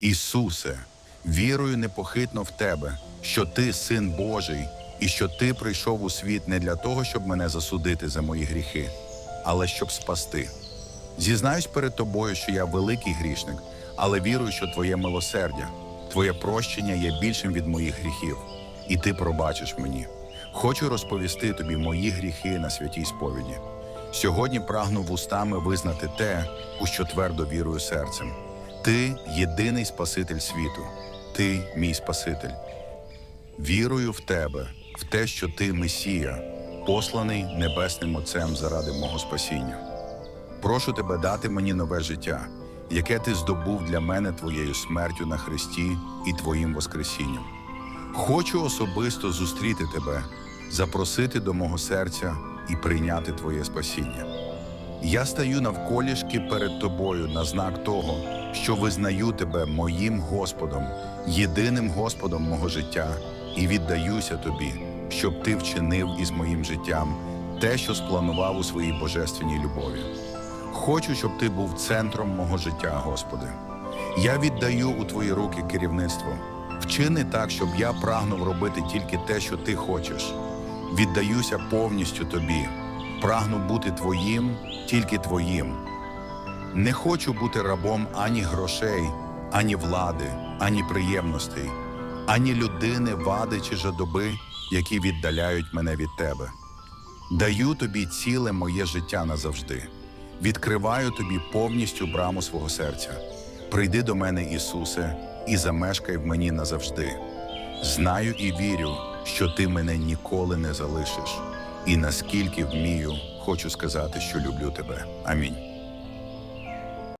Ісусе, вірую непохитно в Тебе, що Ти син Божий, і що Ти прийшов у світ не для того, щоб мене засудити за мої гріхи, але щоб спасти. Зізнаюсь перед тобою, що я великий грішник, але вірую, що Твоє милосердя, Твоє прощення є більшим від моїх гріхів, і Ти пробачиш мені. Хочу розповісти тобі мої гріхи на святій сповіді. Сьогодні прагну вустами визнати те, у що твердо вірую серцем. Ти єдиний Спаситель світу, ти мій Спаситель. Вірую в тебе, в те, що ти Месія, посланий Небесним Отцем заради мого спасіння. Прошу тебе дати мені нове життя, яке ти здобув для мене твоєю смертю на Христі і твоїм Воскресінням. Хочу особисто зустріти тебе, запросити до мого серця і прийняти твоє спасіння. Я стаю навколішки перед тобою на знак того, що визнаю тебе моїм Господом, єдиним Господом мого життя, і віддаюся тобі, щоб ти вчинив із моїм життям те, що спланував у своїй божественній любові. Хочу, щоб ти був центром мого життя, Господи. Я віддаю у твої руки керівництво. Вчини так, щоб я прагнув робити тільки те, що ти хочеш. Віддаюся повністю тобі. Прагну бути твоїм, тільки твоїм. Не хочу бути рабом ані грошей, ані влади, ані приємностей, ані людини, вади чи жадоби, які віддаляють мене від тебе. Даю тобі ціле моє життя назавжди. Відкриваю тобі повністю браму свого серця. Прийди до мене, Ісусе, і замешкай в мені назавжди. Знаю і вірю, що ти мене ніколи не залишиш, і наскільки вмію, хочу сказати, що люблю тебе. Амінь.